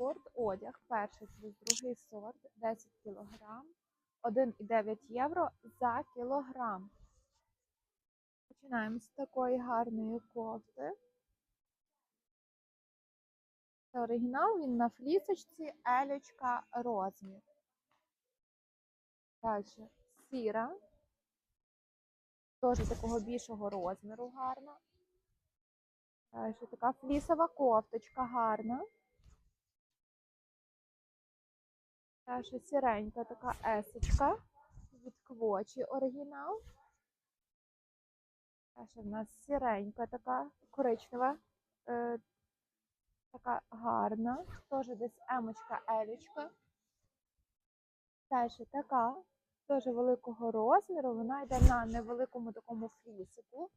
Сорт одяг, перший плюс другий сорт, 10 кг, 1,9 євро за кілограм. Починаємо з такої гарної кофти. Це оригінал, він на флісочці, елечка, розмір. Далі сіра. Теж такого більшого розміру гарна. Далі така флісова кофточка гарна. Далі сіренька така есочка від квочі оригінал. Далі в нас сіренька така коричнева, е, така гарна. Теж десь емочка елічка. Далі така, теж великого розміру. Вона йде на невеликому такому флісику.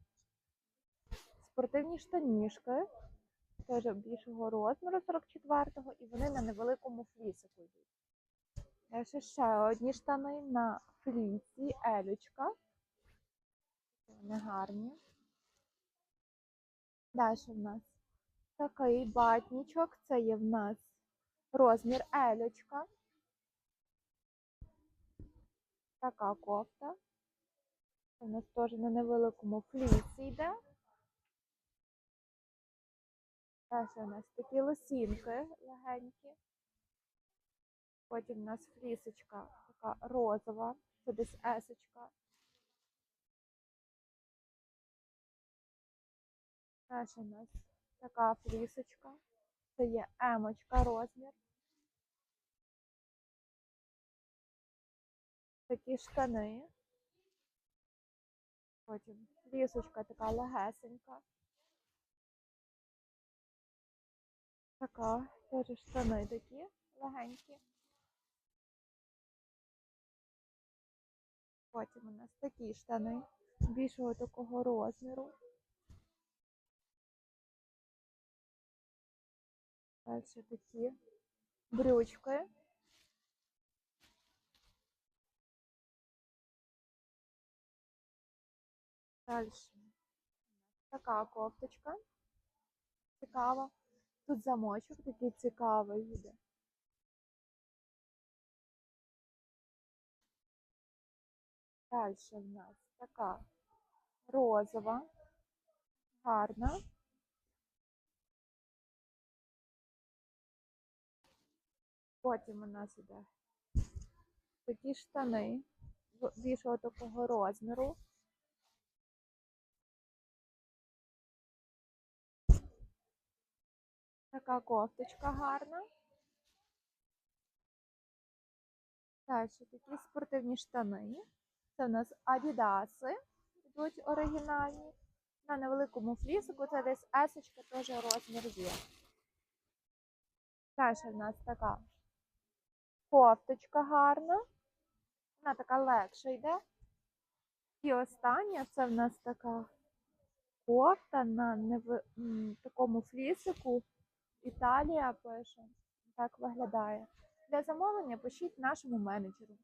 Спортивні штанішки. Теж більшого розміру 44-го, і вони на невеликому флісику йдуть. Далі ще одні штани на флісі, елючка. Вони гарні. Далі в нас такий батнічок. Це є в нас розмір елючка. Така кофта. В нас теж на невеликому флісі йде. Далі у нас такі лосінки легенькі. Потім у нас флісочка така розова, це десь есочка. Далі у нас така флісочка. Це є емочка розмір. Такі штани. Потім флісочка така легесенька. Така, теж штани такі легенькі. Потім у нас такі штани більшого такого розміру. Далі такі брючки. Далі така кофточка. Цікава. Тут замочок такий цікавий йде. Далі в нас така розова, гарна. Потім у нас іде такі штани більшого такого розміру. Така кофточка гарна. Далі такі спортивні штани. Це в нас адідаси йдуть оригінальні. На невеликому флісику це десь есочка, теж розмір є. Далі в нас така кофточка гарна. Вона така легша йде. І остання це в нас така кофта на неви... такому флісику. Італія пише. Так виглядає. Для замовлення пишіть нашому менеджеру.